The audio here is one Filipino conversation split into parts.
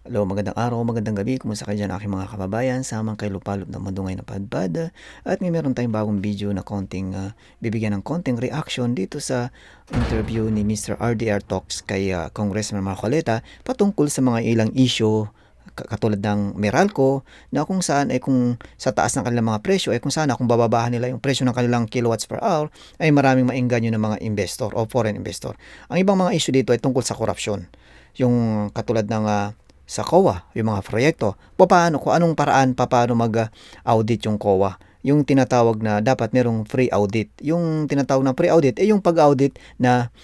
Hello, magandang araw, magandang gabi. Kumusta kayo dyan aking mga kababayan? Samang kay Lupalop na mundo ngayon na padpad. At may meron tayong bagong video na konting, ah, bibigyan ng konting reaction dito sa interview ni Mr. RDR Talks kay ah, Congressman Marcoleta patungkol sa mga ilang issue ka- katulad ng Meralco na kung saan ay kung sa taas ng kanilang mga presyo ay kung saan kung bababahan nila yung presyo ng kanilang kilowatts per hour ay maraming maengganyo ng mga investor o foreign investor. Ang ibang mga issue dito ay tungkol sa korupsyon. Yung katulad ng ah, sa COA, yung mga proyekto, paano, kung anong paraan, paano mag-audit yung COA. Yung tinatawag na dapat merong free audit. Yung tinatawag na free audit, ay yung pag-audit na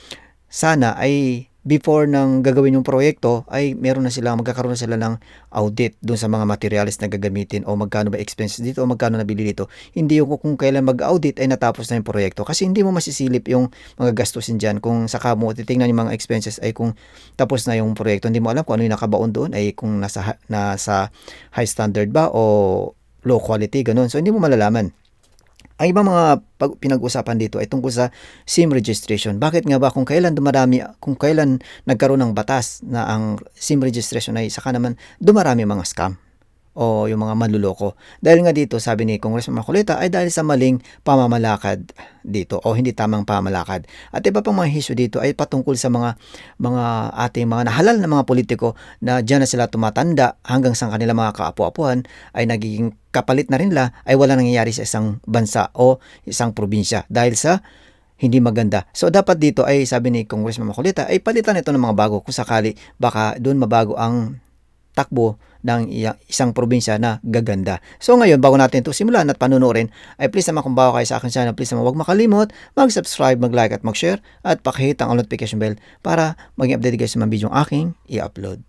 sana ay before ng gagawin yung proyekto ay meron na sila, magkakaroon na sila ng audit dun sa mga materials na gagamitin o magkano ba expenses dito o magkano nabili dito. Hindi yung kung kailan mag-audit ay natapos na yung proyekto kasi hindi mo masisilip yung mga gastusin dyan. Kung saka mo titingnan yung mga expenses ay kung tapos na yung proyekto, hindi mo alam kung ano yung nakabaon doon ay kung nasa, nasa high standard ba o low quality, ganun. So, hindi mo malalaman. Ang ibang mga pag- pinag-usapan dito ay tungkol sa SIM registration. Bakit nga ba kung kailan dumarami, kung kailan nagkaroon ng batas na ang SIM registration ay saka naman dumarami mga scam o yung mga manluloko. Dahil nga dito, sabi ni Congressman Marcoleta, ay dahil sa maling pamamalakad dito o hindi tamang pamamalakad. At iba pang mga issue dito ay patungkol sa mga mga ating mga nahalal na mga politiko na diyan na sila tumatanda hanggang sa kanila mga kaapu-apuhan ay nagiging kapalit na rin nila ay wala nangyayari sa isang bansa o isang probinsya dahil sa hindi maganda. So dapat dito ay sabi ni Congressman Makulita ay palitan ito ng mga bago kung sakali baka doon mabago ang takbo ng isang probinsya na gaganda. So ngayon, bago natin ito simulan at panunurin, ay please naman kung bago kayo sa akin channel, please naman huwag makalimot, mag-subscribe, mag-like at mag-share, at pakihit ang notification bell para maging updated kayo sa mga video aking i-upload.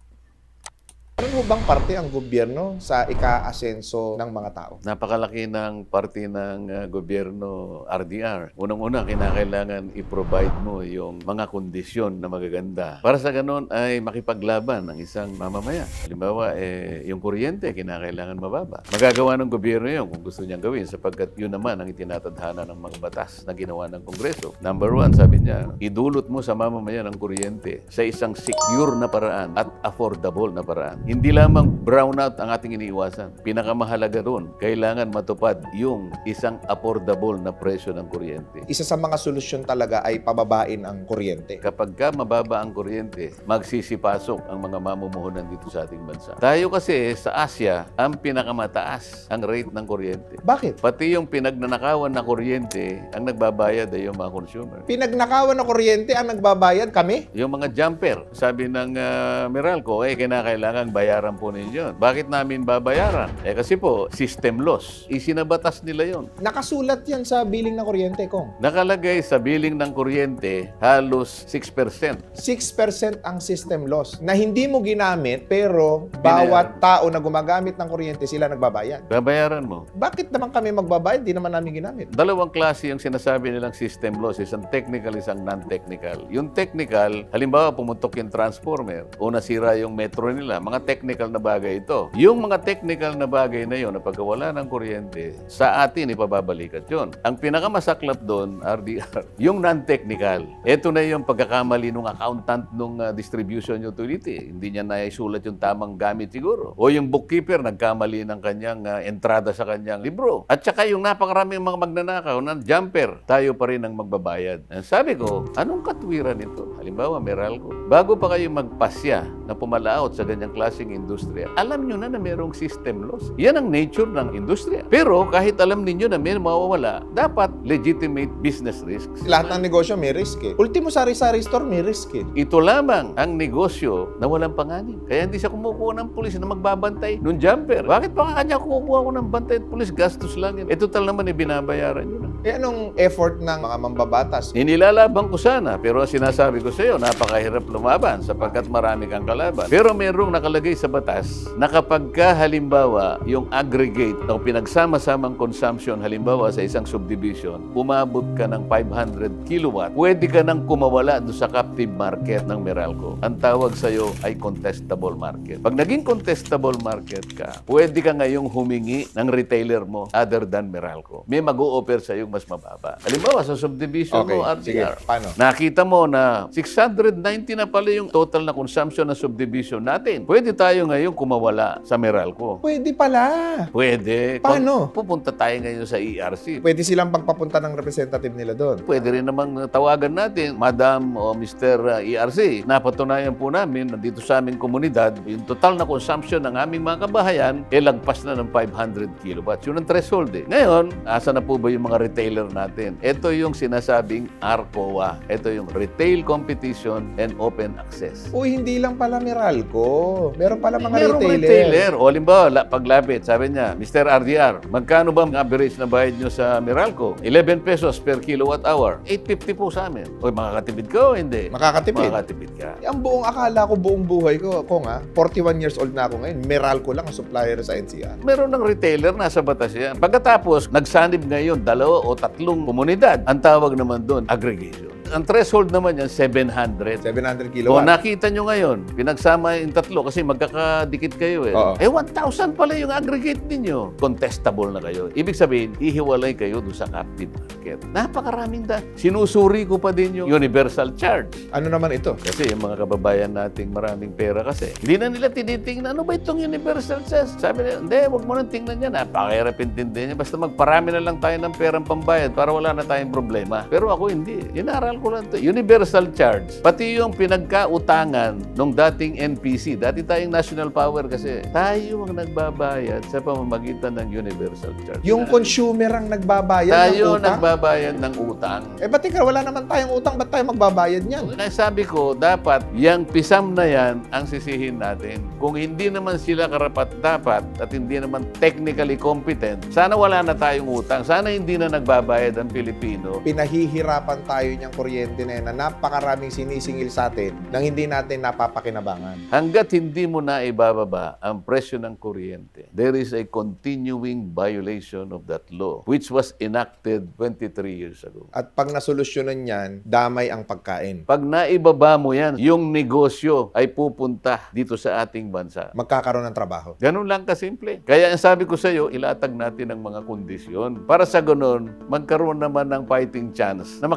Ano bang parte ang gobyerno sa ika-asenso ng mga tao? Napakalaki ng parte ng uh, gobyerno RDR. Unang-una, kinakailangan i-provide mo yung mga kondisyon na magaganda. Para sa ganun ay makipaglaban ng isang mamamaya. Halimbawa, eh, yung kuryente, kinakailangan mababa. Magagawa ng gobyerno yun kung gusto niyang gawin sapagkat yun naman ang itinatadhana ng mga batas na ginawa ng Kongreso. Number one, sabi niya, idulot mo sa mamamayan ang kuryente sa isang secure na paraan at affordable na paraan. Hindi lamang brownout ang ating iniiwasan. Pinakamahalaga doon, kailangan matupad yung isang affordable na presyo ng kuryente. Isa sa mga solusyon talaga ay pababain ang kuryente. Kapag ka mababa ang kuryente, magsisipasok ang mga mamumuhunan dito sa ating bansa. Tayo kasi sa Asia, ang pinakamataas ang rate ng kuryente. Bakit? Pati yung pinagnanakawan na kuryente, ang nagbabayad ay yung mga consumer. Pinagnakawan ng kuryente ang nagbabayad kami? Yung mga jumper, sabi ng ah, Meralco, eh, kinakailangan bayaran po ninyo. Bakit namin babayaran? Eh, kasi po, system loss. Isinabatas nila yon. Nakasulat yan sa billing ng kuryente kong. Nakalagay sa billing ng kuryente, halos 6%. 6% ang system loss na hindi mo ginamit pero bawat tao na gumagamit ng kuryente sila nagbabayad. Babayaran mo. Bakit naman kami magbabayad? Di naman namin ginamit. Dalawang klase yung sinasabi nilang system loss. Isang technical, isang non-technical. Yung technical, halimbawa pumuntok yung transformer o nasira yung metro nila, mga technical na bagay ito. Yung mga technical na bagay na yun, na pagkawala ng kuryente, sa atin ipababalikat yun. Ang pinakamasaklap doon, RDR, yung non-technical. Ito na yung pagkakamali ng accountant ng distribution utility. Hindi niya naisulat yung tamang gamit siguro. O yung bookkeeper, nagkamali ng kanyang ah, entrada sa kanyang libro. At saka yung napakaraming mga magnanakaw ng jumper, tayo pa rin ang magbabayad. Eh, Sabi ko, anong katwiran ito? Halimbawa, Meralco. Bago pa kayo magpasya na pumalaot sa ganyang klaseng industriya, alam nyo na na merong system loss. Yan ang nature ng industriya. Pero kahit alam ninyo na may mawawala, dapat legitimate business risks. Lahat ng negosyo may risk eh. Ultimo sari-sari store may risk eh. Ito lamang ang negosyo na walang panganin. Kaya hindi siya kumukuha ng pulis na magbabantay nung jumper. Bakit pa kanya kumukuha ko ng bantay at pulis? Gastos lang yan. Ito tal naman, eh, binabayaran nyo na. Eh anong effort ng mga mambabatas? Inilalaban ko sana, pero sinasabi ko sa iyo, napakahirap lumaban sapagkat marami kang kalaban. Pero merong nakalagay sa batas na kapag ka halimbawa yung aggregate o pinagsama-samang consumption halimbawa sa isang subdivision, umabot ka ng 500 kilowatt, pwede ka nang kumawala doon sa captive market ng Meralco. Ang tawag sa iyo ay contestable market. Pag naging contestable market ka, pwede ka ngayong humingi ng retailer mo other than Meralco. May mag-o-offer sa iyo mas mababa. Halimbawa, sa subdivision Okay, mo, sige. RDR, Paano? nakita mo na 690 na pala yung total na consumption ng subdivision natin. Pwede tayo ngayon kumawala sa Meralco. Pwede pala. Pwede. Paano? Pag pupunta tayo ngayon sa ERC. Pwede silang pagpapunta ng representative nila doon. Pwede rin namang tawagan natin, Madam o Mr. ERC. Napatunayan po namin na dito sa aming komunidad, yung total na consumption ng aming mga kabahayan, eh lagpas na ng 500 kilowatts. Yun ang threshold eh. Ngayon, asa na po ba yung mga retailer natin? Ito yung sinasabing ARCOA. Ito yung Retail Competition and Open Access. Uy, hindi lang pala Meralco. Meron pala mga Merong retailer. retailer. O halimbawa, la- paglapit, sabi niya, Mr. RDR, magkano ba ang average na bayad nyo sa Meralco? 11 pesos per kilowatt hour. 850 po sa amin. O makakatipid ka o hindi? Makakatipid. Makakatipid ka. Eh, Ang buong akala ko buong buhay ko, ko nga, 41 years old na ako ngayon, Meralco lang ang supplier sa NCR. Meron ng retailer, nasa batas yan. Pagkatapos, nagsanib ngayon, dalawa o tatlong komunidad. Ang tawag naman doon, aggregation. Ang threshold naman yan, 700. 700 O kilowatt. nakita nyo ngayon, pinagsama yung tatlo kasi magkakadikit kayo eh. Oo. Eh 1,000 pala yung aggregate ninyo. Contestable na kayo. Ibig sabihin, ihiwalay kayo doon sa captive market. Napakaraming da. Sinusuri ko pa din yung universal charge. Ano naman ito? Kasi yung mga kababayan nating maraming pera kasi, hindi na nila tinitingnan, ano ba itong universal charge? Sabi nila, hindi, huwag mo nang tingnan yan. Napakahirap intindihin niya. Basta magparami na lang tayo ng perang pambayad para wala na tayong problema. Pero ako hindi. Inaral ko lang to. Universal charge. Pati yung pinagkautangan ng dating NPC, dati tayong national power kasi, tayo ang nagbabayad sa pamamagitan ng universal charge. Yung consumer ang nagbabayad tayo ng utang. nagbabayad ng utang. Eh, ba't ikaw, wala naman tayong utang, ba't tayo magbabayad niyan? Sabi ko, dapat yung pisam na yan ang sisihin natin. Kung hindi naman sila karapat dapat at hindi naman technically competent, sana wala na tayong utang. Sana hindi na nagbabayad ang Pilipino. Pinahihirapan tayo niyang kuryente na yan na napakaraming sinisingil sa atin nang hindi natin napapakinabangan. Hanggat hindi mo na ibababa ang presyo ng kuryente, there is a continuing violation of that law which was enacted 23 years ago. At pag nasolusyonan yan, damay ang pagkain. Pag naibaba mo yan, yung negosyo ay pupunta dito sa ating bansa. Magkakaroon ng trabaho. Ganun lang kasimple. Kaya ang sabi ko sa iyo, ilatag natin ang mga kondisyon. Para sa ganun, magkaroon naman ng fighting chance na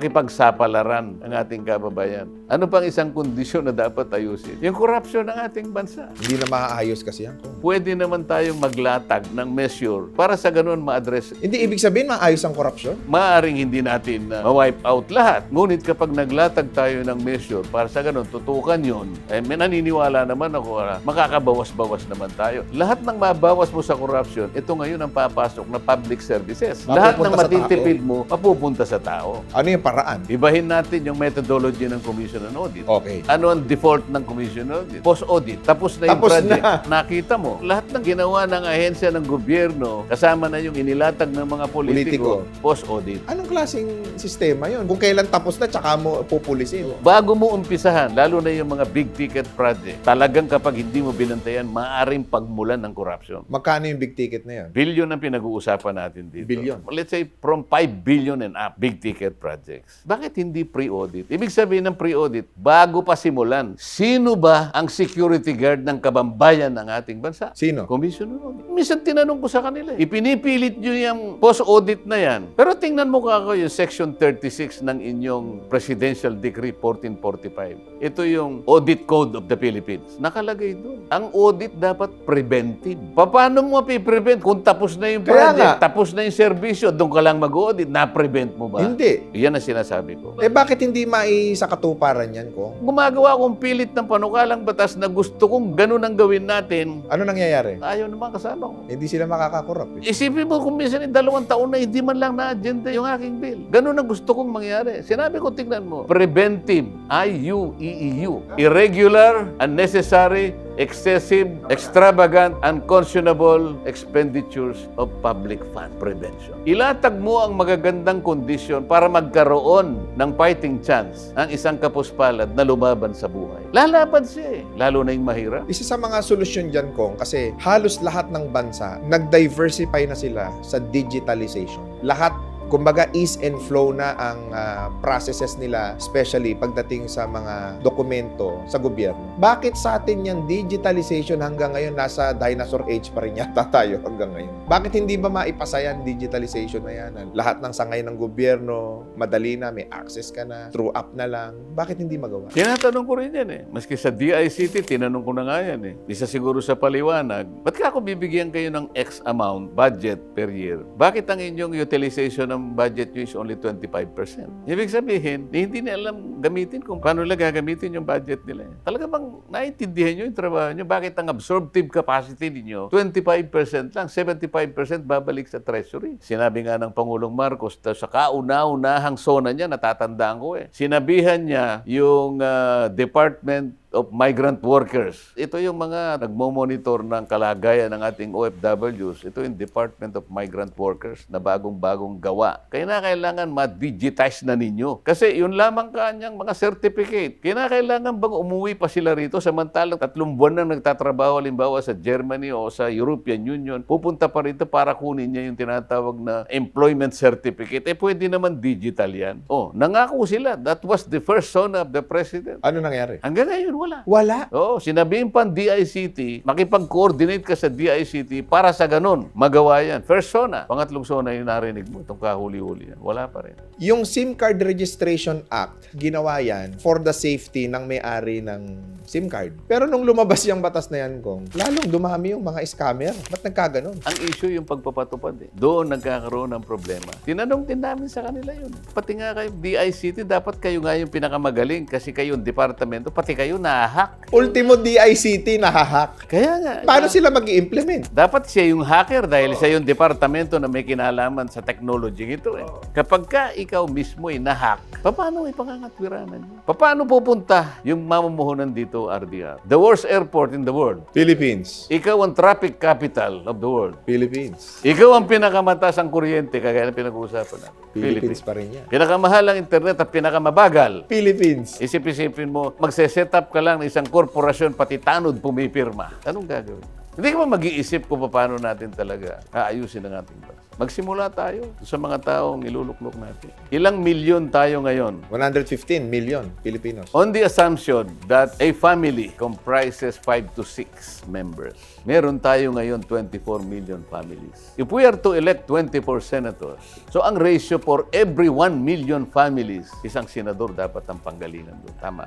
makipagsapalaran ang ating kababayan. Ano pang isang kondisyon na dapat ayusin? Yung corruption ng ating bansa. Hindi na maaayos kasi yan. Kung. Pwede naman tayong maglatag ng measure para sa ganun ma-address. Hindi ibig sabihin maayos ang korupsyon? Maaring hindi natin uh, ma-wipe out lahat. Ngunit kapag naglatag tayo ng measure para sa ganun, tutukan yun, eh, may naniniwala naman ako, uh, makakabawas-bawas naman tayo. Lahat ng mabawas mo sa corruption, ito ngayon ang papasok na public services. Lahat ng Mapupunta matitipid mo, mapupunta sa tao. Ano yung paraan? Ibahin natin yung methodology ng Commission on Audit. Okay. Ano ang default ng Commission on Audit? Post-audit. Tapos na yung Tapos project. na. Nakita mo, lahat ng ginawa ng ahensya ng gobyerno, kasama na yung inilatag ng mga politiko, post-audit. Anong klaseng sistema yon? Kung kailan tapos na, tsaka mo pupulisin. Bago mo umpisahan, lalo na yung mga big ticket project, talagang kapag hindi mo binantayan, maaaring pagmulan ng corruption. Magkano yung big ticket na yan? Billion ang pinag-uusapan natin dito. Billion. Let's say from 5 billion and up, big ticket projects. Bakit hindi pre-audit? Ibig sabihin ng pre-audit, bago pa simulan, sino ba ang security guard ng kabambayan ng ating bansa? Sino? Commission on Audit. Minsan tinanong ko sa kanila, eh, ipinipilit nyo yung post-audit na yan. Pero tingnan mo kako yung Section 36 ng inyong Presidential Decree 1445. Ito yung Audit Code of the Philippines. Nakalagay doon. Ang audit dapat preventive. Paano mo piprevent kung tapos na yung Kaya project, nga. tapos na yung serbisyo, doon ka lang mag-audit, na-prevent mo ba? Hindi. Yan ang sinasabi ko. Eh bakit hindi maisakatuparan yan ko? Gumagawa akong pilit ng panukalang batas na gusto kong ganun ang gawin natin. Ano nangyayari? Ayaw naman kasama ko. Hindi sila makakakorap. Eh. Isipin mo kung minsan yung dalawang taon na hindi man lang na-agenda yung aking bill. Ganun ang gusto kong mangyari. Sinabi ko, tignan mo, preventive, I-U-E-E-U, irregular, unnecessary, excessive, extravagant, unconscionable expenditures of public fund prevention. Ilatag mo ang magagandang kondisyon para magkaroon ng fighting chance ang isang kapuspalad na lumaban sa buhay. Lalaban siya eh, lalo na yung mahirap. Isa sa mga solusyon dyan, Kong, kasi halos lahat ng bansa, nag-diversify na sila sa digitalization. Lahat kumbaga ease and flow na ang ah, processes nila, especially pagdating sa mga dokumento sa gobyerno. Bakit sa atin yung digitalization hanggang ngayon nasa dinosaur age pa rin yata tayo hanggang ngayon? Bakit hindi ba maipasa yan, digitalization na yan? Lahat ng sangay ng gobyerno, madali na, may access ka na, through app na lang. Bakit hindi magawa? Tinatanong ko rin yan eh. Maski sa DICT, tinanong ko na nga yan eh. Isa siguro sa paliwanag, ba't ka ako bibigyan kayo ng X amount budget per year? Bakit ang inyong utilization ng budget nyo is only 25%? Ibig sabihin, hindi nila alam gamitin kung paano nila gagamitin yung budget nila. Talaga bang naintindihan nyo yung trabaho nyo? Bakit ang absorptive capacity ninyo, 25% lang, 75% babalik sa treasury? Sinabi nga ng Pangulong Marcos, ta- sa kauna-unahang zona niya, natatandaan ko eh. Sinabihan niya yung ah, Department of Migrant Workers. Ito yung mga nagmo-monitor ng kalagayan ng ating OFWs. Ito yung Department of Migrant Workers na bagong-bagong gawa. Kaya na kailangan ma-digitize na ninyo. Kasi yun lamang kanyang mga certificate. Kaya na kailangan bang umuwi pa sila rito samantalang tatlong buwan na nagtatrabaho halimbawa sa Germany o sa European Union, pupunta pa rito para kunin niya yung tinatawag na employment certificate. Eh pwede naman digital yan. Oh, nangako sila. That was the first son of the president. Ano nangyari? Hanggang ngayon, wala. Wala. Oo, sinabihin pa ang DICT, makipag-coordinate ka sa DICT para sa ganun, magawa yan. First zona. Pangatlong zona yung narinig mo, itong kahuli-huli yan. Wala pa rin. Yung SIM Card Registration Act, ginawa yan for the safety ng may-ari ng SIM card. Pero nung lumabas yung batas na yan, Kong, lalong dumami yung mga scammer. Ba't nagkaganon? Ang issue yung pagpapatupad eh. Doon nagkakaroon ng problema. Tinanong din namin sa kanila yun. Pati nga kayo, DICT, dapat kayo nga yung pinakamagaling kasi kayo yung departamento, pati kayo nahahak. Ultimo DICT nahahack. Kaya nga. Paano sila mag implement Dapat siya yung hacker dahil siya yung departamento na may kinalaman sa technology ito eh. Kapag ka ikaw mismo ay nahack, paano ipangangatwiranan niyo? Paano pupunta yung mamumuhunan dito, RDR? The worst airport in the world. Philippines. Ikaw ang traffic capital of the world. Philippines. Ikaw ang pinakamataas ang kuryente, kagaya ng pinag-uusapan natin. Philippines pa rin yan. Pinakamahal ang internet at pinakamabagal. Philippines. Isip-isipin mo, magse-set up ka lang ng isang korporasyon, pati tanod pumipirma. Anong gagawin? Hindi ka ba mag-iisip kung paano natin talaga aayusin ang ating bansa? Magsimula tayo sa mga taong iluluklok natin. Ilang milyon tayo ngayon? 115 million Filipinos. On the assumption that a family comprises 5 to 6 members, meron tayo ngayon 24 million families. If we are to elect 24 senators, so ang ratio for every 1 million families, isang senador dapat ang panggalingan doon. Tama.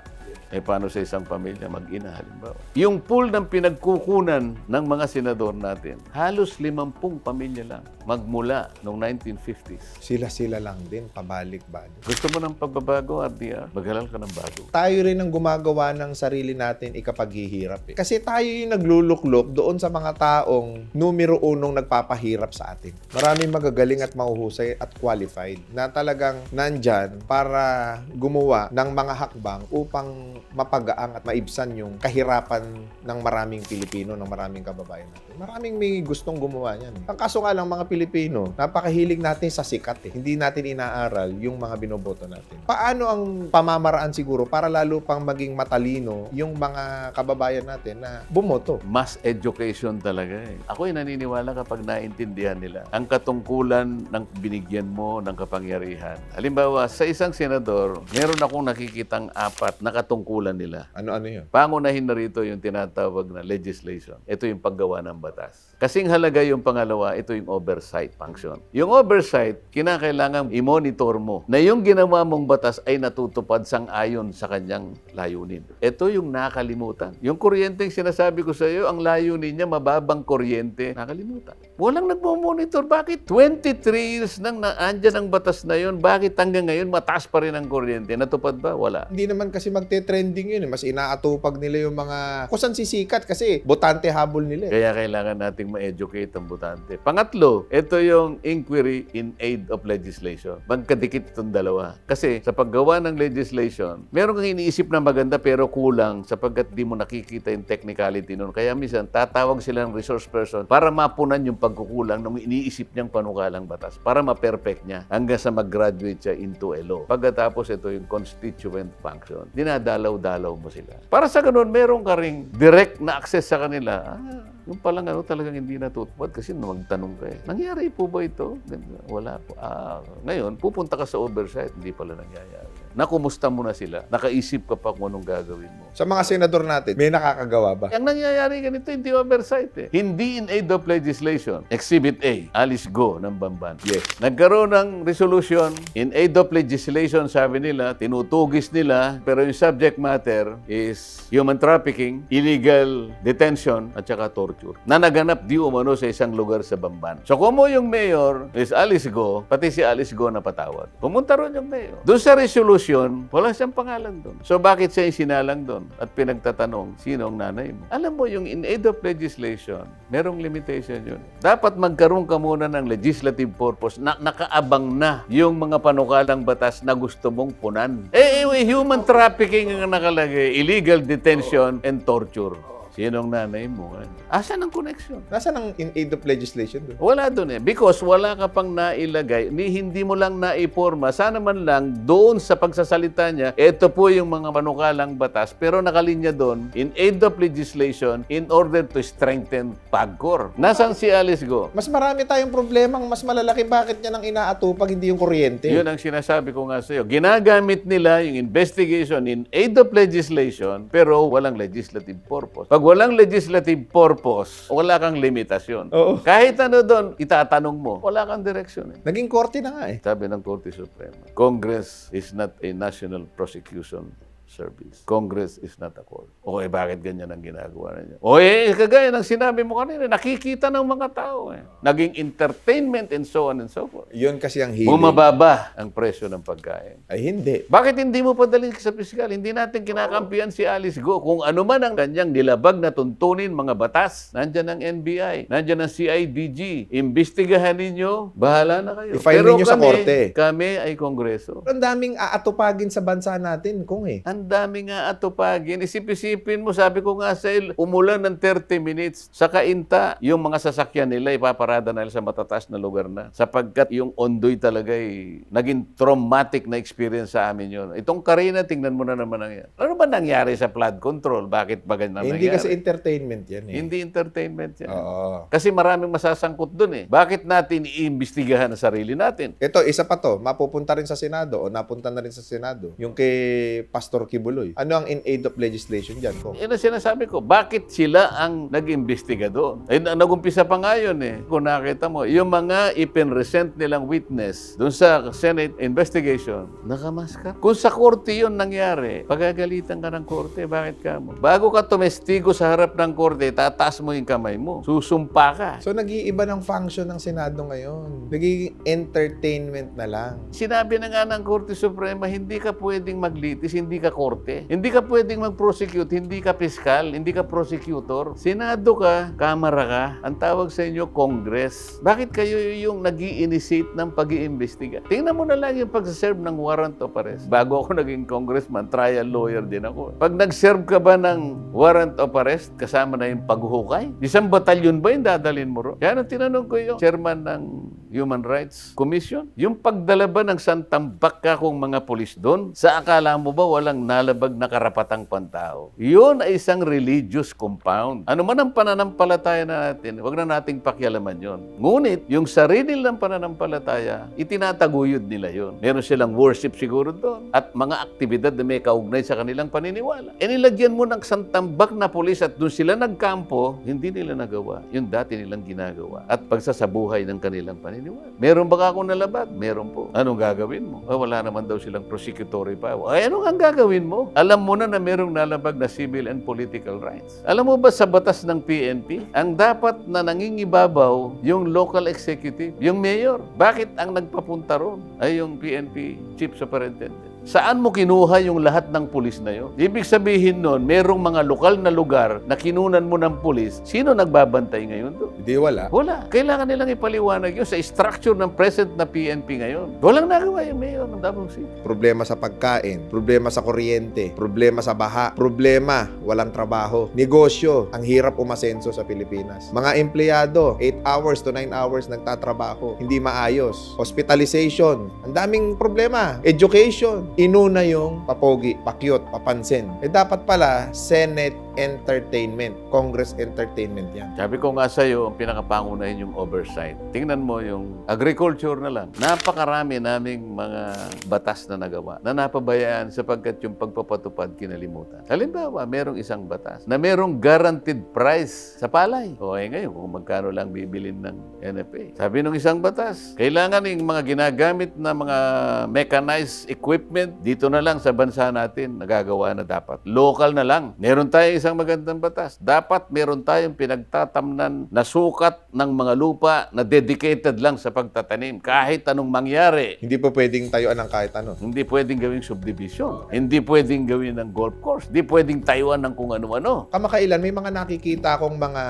Eh paano sa isang pamilya mag-ina halimbawa? Yung pool ng pinagkukunan ng mga senador natin, halos 50 pamilya lang magmula noong 1950s. Sila-sila lang din, pabalik-balik. Gusto mo ng pagbabago, RDR? Maghalal ka ng bago. Tayo rin ang gumagawa ng sarili natin ikapaghihirap. Eh. Kasi tayo yung nagluluklok doon sa mga taong numero unong nagpapahirap sa atin. Maraming magagaling at mahuhusay at qualified na talagang nandyan para gumawa ng mga hakbang upang mapagaang at maibsan yung kahirapan ng maraming Pilipino, ng maraming kababayan natin. Maraming may gustong gumawa niyan. Ang kaso nga lang mga Pilipino, napakahilig natin sa sikat eh. Hindi natin inaaral yung mga binoboto natin. Paano ang pamamaraan siguro para lalo pang maging matalino yung mga kababayan natin na bumoto? Mass education talaga eh. Ako'y naniniwala kapag naintindihan nila ang katungkulan ng binigyan mo ng kapangyarihan. Halimbawa, sa isang senador, meron akong nakikitang apat na katungkulan nila. Ano-ano yun? Pangunahin na rito yung tinatawag na legislation. Ito yung paggawa ng batas. Kasing halaga yung pangalawa, ito yung oversight function. Yung oversight, kinakailangan i-monitor mo na yung ginawa mong batas ay natutupad sang ayon sa kanyang layunin. Ito yung nakalimutan. Yung kuryente yung sinasabi ko sa iyo, ang layunin niya mababang kuryente. Nakalimutan. Walang nagmo-monitor. Bakit 23 years nang naandyan ang batas na yun? Bakit hanggang ngayon mataas pa rin ang kuryente? Natupad ba? Wala. Hindi naman kasi magte-trending yun eh. Mas inaatupag nila yung mga kusan sisikat kasi botante habol nila eh. Kaya kailangan nating ma-educate ang butante. Pangatlo, ito yung inquiry in aid of legislation. Magkadikit itong dalawa. Kasi sa paggawa ng legislation, meron kang iniisip na maganda pero kulang sapagkat di mo nakikita yung technicality nun. Kaya minsan, tatawag sila ng resource person para mapunan yung pagkukulang ng iniisip niyang panukalang batas para ma-perfect niya hanggang sa mag-graduate siya into a law. Pagkatapos ito yung constituent function. Dinadala dinadalaw-dalaw mo sila. Para sa ganun, meron ka ring direct na access sa kanila. Ah, yung palang ano talagang hindi natutupad kasi magtanong ka eh. Nangyari po ba ito? Wala po. Ah, ngayon, pupunta ka sa oversight, hindi pala nangyayari. Nakumusta mo na sila? Nakaisip ka pa kung anong gagawin mo. Sa mga senador natin, may nakakagawa ba? Ang nangyayari ganito, hindi oversight eh. Hindi in aid of legislation. Exhibit A, Alice Go ng Bamban. Yes. Nagkaroon ng resolution in aid of legislation, sabi nila, tinutugis nila, pero yung subject matter is human trafficking, illegal detention, at saka torture. Na naganap di umano sa isang lugar sa Bamban. So kung mo yung mayor is Alice Go, pati si Alice Go napatawad. Pumunta ron yung mayor. Doon sa resolution, wala siyang pangalan doon. So bakit siya yung sinalang doon? At pinagtatanong, sino ang nanay mo? Alam mo, yung in aid of legislation, merong limitation yun. Dapat magkaroon ka muna ng legislative purpose na nakaabang na yung mga panukalang batas na gusto mong punan. Eh, eh, human trafficking ang nakalagay, illegal detention and torture. Sinong nanay mo? Asan ang connection? Nasaan ang in aid of legislation doon? Wala doon eh. Because wala ka pang nailagay, ni hindi mo lang naiporma. Sana man lang doon sa pagsasalita niya, ito po yung mga manukalang batas, pero nakalinya doon, in aid of legislation, in order to strengthen PAGCOR. Nasaan si Alice Go? Mas marami tayong problemang mas malalaki bakit niya nang inaatupag hindi yung kuryente. Yun ang sinasabi ko nga sa iyo. Ginagamit nila yung investigation in aid of legislation, pero walang legislative purpose. Pag walang legislative purpose, wala kang limitasyon. Oo. Kahit ano doon, itatanong mo, wala kang direksyon eh. Naging korte na nga eh. Sabi ng Korte Suprema, Congress is not a national prosecution service. Congress is not a court. O eh, bakit ganyan ang ginagawa ninyo? O eh, kagaya ng sinabi mo kanina, nakikita ng mga tao eh. Naging entertainment and so on and so forth. Yun kasi ang hiling. Bumababa ang presyo ng pagkain. Ay hindi. Bakit hindi mo padalhin sa piskal? Hindi natin kinakampiyan si Alice Go. Kung ano man ang kanyang nilabag na tuntunin mga batas, nandyan ang NBI, nandyan ang CIDG. Imbestigahan ninyo, bahala na kayo. I-file ninyo sa korte. Kami ay kongreso. Ang daming aatupagin sa bansa natin, kung eh. Ang dami nga atupagin. Isip-isipin mo, sabi ko nga sa il, umulan ng 30 minutes. Sa kainta, yung mga sasakyan nila, ipaparada na sa matataas na lugar na. Sapagkat yung ondoy talaga ay naging traumatic na experience sa amin yun. Itong Karina, tingnan mo na naman ang yan. Ano ba nangyari sa flood control? Bakit ba ganyan hindi nangyari? kasi entertainment yan eh. Hindi entertainment yan. Oo. Kasi maraming masasangkot dun eh. Bakit natin iimbestigahan ang sarili natin? Ito, isa pa to, mapupunta rin sa Senado o napunta na rin sa Senado. Yung kay Pastor Kibuloy. Ano ang in aid of legislation dyan? Kung Yan ang sinasabi ko. Bakit sila ang nag-imbestiga doon? Eh, na- nag-umpisa pa nga yun eh. Kung nakita mo, yung mga ipinresent nilang witness doon sa Senate investigation, nakamaska. Kung sa korte yun nangyari, pagagalitan ka ng korte, bakit ka mo? Bago ka tumestigo sa harap ng korte, tataas mo yung kamay mo. Susumpa ka. So, nag-iiba ng function ng Senado ngayon. Nagiging entertainment na lang. Sinabi na nga ng Korte Suprema, hindi ka pwedeng maglitis, hindi ka korte. Hindi ka pwedeng mag-prosecute, hindi ka piskal, hindi ka prosecutor. Senado ka, kamara ka, ang tawag sa inyo, Congress. Bakit kayo yung nag initiate ng pag iimbestiga Tingnan mo na lang yung pag-serve ng warrant of arrest. Bago ako naging congressman, trial lawyer din ako. Pag nag-serve ka ba ng warrant of arrest, kasama na yung paghuhukay? Isang batalyon ba yung dadalhin mo ro? Kaya nang tinanong ko yung chairman ng Human Rights Commission, yung pagdala ba ng santambak ka kung mga polis doon, sa akala mo ba walang nalabag na karapatang pantao? Yun ay isang religious compound. Ano man ang pananampalataya natin, wag na nating pakialaman yon. Ngunit, yung sarili ng pananampalataya, itinataguyod nila yon. Meron silang worship siguro doon at mga aktibidad na may kaugnay sa kanilang paniniwala. E nilagyan mo ng santambak na polis at doon sila nagkampo, hindi nila nagawa yung dati nilang ginagawa at pagsasabuhay ng kanilang paniniwala. Meron ba akong nalabag? Meron po. Anong gagawin mo? Ah, wala naman daw silang prosecutory power. Ay, ano ang gagawin mo? Alam mo na na merong nalabag na civil and political rights. Alam mo ba sa batas ng PNP, ang dapat na nangingibabaw yung local executive, yung mayor. Bakit ang nagpapunta ron ay yung PNP chief superintendent? Saan mo kinuha yung lahat ng pulis na yun? Ibig sabihin nun, merong mga lokal na lugar na kinunan mo ng pulis. Sino nagbabantay ngayon doon? Hindi wala. Wala. Kailangan nilang ipaliwanag yun sa structure ng present na PNP ngayon. Walang nagawa yung mayor ng Davao City. Problema sa pagkain, problema sa kuryente, problema sa baha, problema, walang trabaho, negosyo, ang hirap umasenso sa Pilipinas. Mga empleyado, 8 hours to 9 hours nagtatrabaho, hindi maayos. Hospitalization, ang daming problema. Education, inuna yung papogi, pakyot, papansin. Eh dapat pala, Senate Entertainment, Congress Entertainment yan. Sabi ko nga sa'yo, ang pinakapangunahin yung oversight. Tingnan mo yung agriculture na lang. Napakarami naming mga batas na nagawa na napabayaan sapagkat yung pagpapatupad kinalimutan. Halimbawa, merong isang batas na merong guaranteed price sa palay. O eh ngayon, kung magkano lang bibilin ng NFA. Sabi nung isang batas, kailangan yung mga ginagamit na mga mechanized equipment dito na lang sa bansa natin nagagawa na dapat. Local na lang. Meron tayong isang magandang batas. Dapat meron tayong pinagtatamnan na sukat ng mga lupa na dedicated lang sa pagtatanim. Kahit anong mangyari, Hindi po pwedeng tayuan ng kahit ano. hindi pwedeng gawing subdivision. Hindi pwedeng gawin ng golf course. Hindi pwedeng tayuan ng kung ano-ano. Kamakailan, may mga nakikita akong mga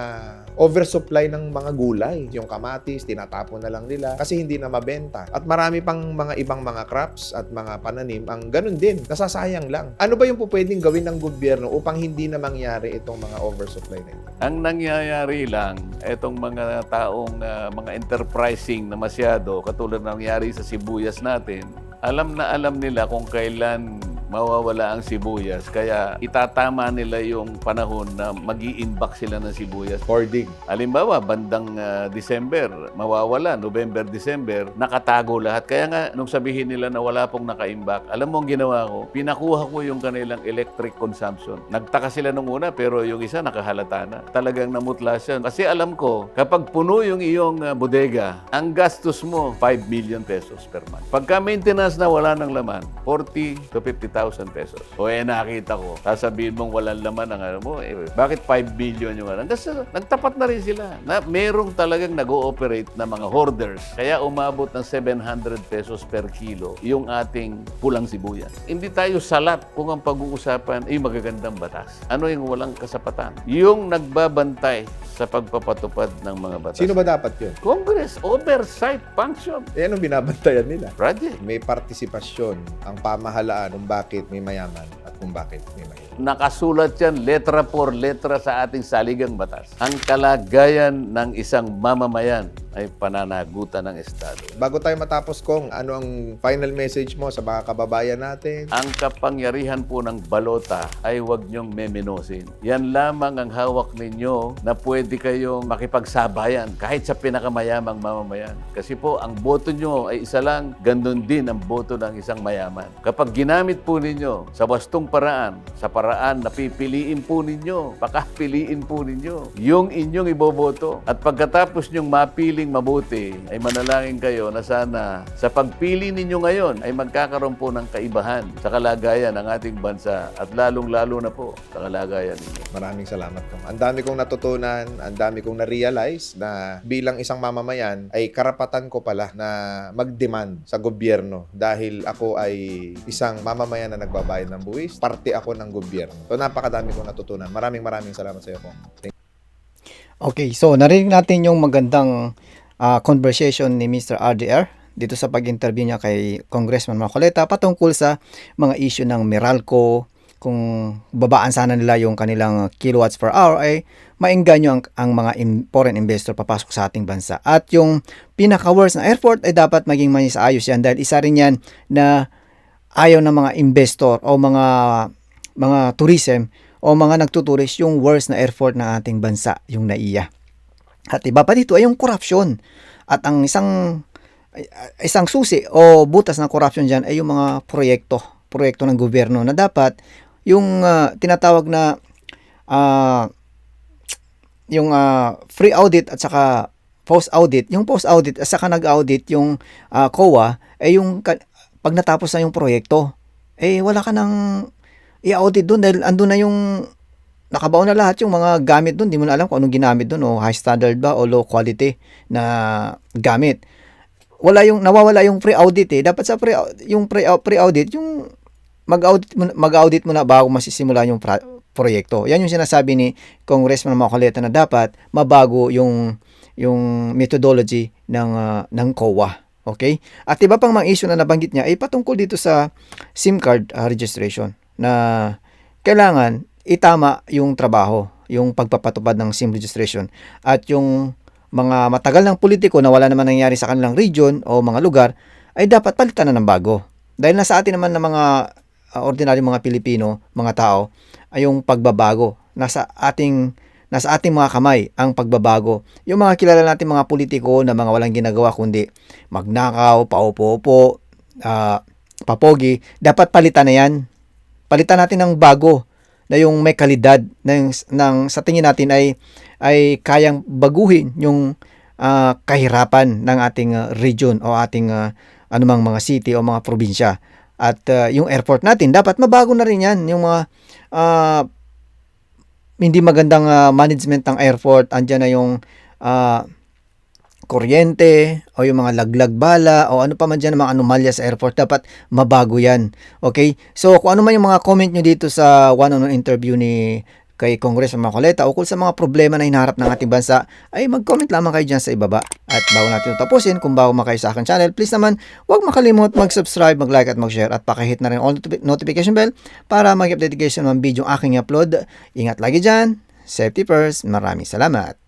oversupply ng mga gulay. Yung kamatis, tinatapon na lang nila kasi hindi na mabenta. At marami pang mga ibang mga crops at mga pananim ang ganun din. Nasasayang lang. Ano ba yung po pwedeng gawin ng gobyerno upang hindi na mangyari itong mga oversupply na ito? Ang nangyayari lang, etong mga taong ah, mga enterprising na masyado, katulad ng nangyari sa sibuyas natin, alam na alam nila kung kailan mawawala ang sibuyas. Kaya itatama nila yung panahon na mag iimbak sila ng sibuyas. Hoarding. Halimbawa, bandang ah, December, mawawala, November, December, nakatago lahat. Kaya nga, nung sabihin nila na wala pong nakaimbak, alam mo ang ginawa ko? Pinakuha ko yung kanilang electric consumption. Nagtaka sila nung una, pero yung isa nakahalata na. Talagang namutla siya. Kasi alam ko, kapag puno yung iyong ah, bodega, ang gastos mo, 5 million pesos per month. Pagka maintenance na wala ng laman, 40 to 50,000 pesos. O eh, nakita ko, sasabihin mong walang laman ang ano mo, eh, bakit 5 billion yung ano? Kasi nagtapat na rin sila. Na merong talagang nag-ooperate na mga hoarders. Kaya umabot ng 700 pesos per kilo yung ating pulang sibuyas. Hindi tayo salat kung ang pag-uusapan ay magagandang batas. Ano yung walang kasapatan? Yung nagbabantay sa pagpapatupad ng mga batas. Sino ba dapat yun? Congress, oversight function. Eh, anong binabantayan nila? Project. May partisipasyon ang pamahalaan kung bakit may mayaman at kung bakit may mahirap. Nakasulat yan letra por letra sa ating saligang batas. Ang kalagayan ng isang mamamayan ay pananagutan ng Estado. Bago tayo matapos kong ano ang final message mo sa mga kababayan natin? Ang kapangyarihan po ng balota ay huwag niyong memenosin. Yan lamang ang hawak ninyo na pwede kayong makipagsabayan kahit sa pinakamayamang mamamayan. Kasi po, ang boto nyo ay isa lang, gandun din ang boto ng isang mayaman. Kapag ginamit po ninyo sa wastong paraan, sa paraan na pipiliin po ninyo, pakapiliin po ninyo, yung inyong iboboto. At pagkatapos nyong mapiling mabuti, ay manalangin kayo na sana sa pagpili ninyo ngayon ay magkakaroon po ng kaibahan sa kalagayan ng ating bansa at lalong-lalo na po sa kalagayan ninyo. Maraming salamat ko. Ang dami kong natutunan, ang dami kong na-realize na bilang isang mamamayan ay karapatan ko pala na mag-demand sa gobyerno dahil ako ay isang mamamayan na nagbabayad ng buwis, parte ako ng gobyerno. So napakadami kong natutunan. Maraming maraming salamat sa iyo po. Okay, so narinig natin yung magandang ah, conversation ni Mr. RDR dito sa pag-interview niya kay Congressman Marcoleta patungkol sa mga issue ng Meralco, kung babaan sana nila yung kanilang kilowatts per hour ay maengganyo ang, ang mga in- foreign investor papasok sa ating bansa. At yung pinaka-worst na airport ay dapat maging ayos yan dahil isa rin yan na ayaw ng mga investor o mga mga tourism o mga nagtuturis yung worst na airport ng ating bansa, yung NAIA. At iba pa dito ay yung corruption. At ang isang isang susi o butas ng corruption diyan ay yung mga proyekto, proyekto ng gobyerno na dapat yung ah, tinatawag na ah, yung ah, free audit at saka post audit, yung post audit at saka nag-audit yung ah, COA ay yung pag natapos na yung proyekto, eh wala ka nang i-audit doon dahil andun na yung nakabaon na lahat yung mga gamit doon. Di mo na alam kung anong ginamit doon o high standard ba o low quality na gamit. Wala yung nawawala yung pre-audit eh. Dapat sa pre yung pre- pre-audit yung mag-audit mo, mag-audit mo na bago masisimula yung pra- proyekto. Yan yung sinasabi ni Congressman Macoleta na dapat mabago yung yung methodology ng ah, ng COA. Okay? At iba pang mga issue na nabanggit niya ay patungkol dito sa SIM card ah, registration na kailangan itama yung trabaho, yung pagpapatupad ng SIM registration at yung mga matagal ng politiko na wala naman nangyari sa kanilang region o mga lugar ay dapat palitan na ng bago. Dahil nasa atin naman ng mga uh, ordinaryong mga Pilipino, mga tao, ay yung pagbabago. Nasa ating nasa ating mga kamay ang pagbabago. Yung mga kilala natin mga politiko na mga walang ginagawa kundi magnakaw, paupo-upo, ah, papogi, dapat palitan na yan. Palitan natin ng bago na yung may kalidad ng, ng sa tingin natin ay ay kayang baguhin yung ah, kahirapan ng ating ah, region o ating ah, anumang mga city o mga probinsya. At ah, yung airport natin, dapat mabago na rin yan. Yung mga ah, hindi magandang ah, management ng airport, andyan na yung ah, kuryente o yung mga laglag bala o ano pa man dyan, mga anomalya sa airport, dapat mabago yan. Okay? So, kung ano man yung mga comment nyo dito sa one-on-one interview ni kay Congressman Macoleta ukol sa mga problema na hinaharap ng ating bansa, ay mag-comment lamang kayo dyan sa ibaba. At bago natin tapusin, kung bago makayo sa akin channel, please naman, huwag makalimut mag-subscribe, mag-like at mag-share at pakihit na rin all notifi- notification bell para mag-update kayo sa mga video aking upload. Ingat lagi dyan. Safety first. Maraming salamat.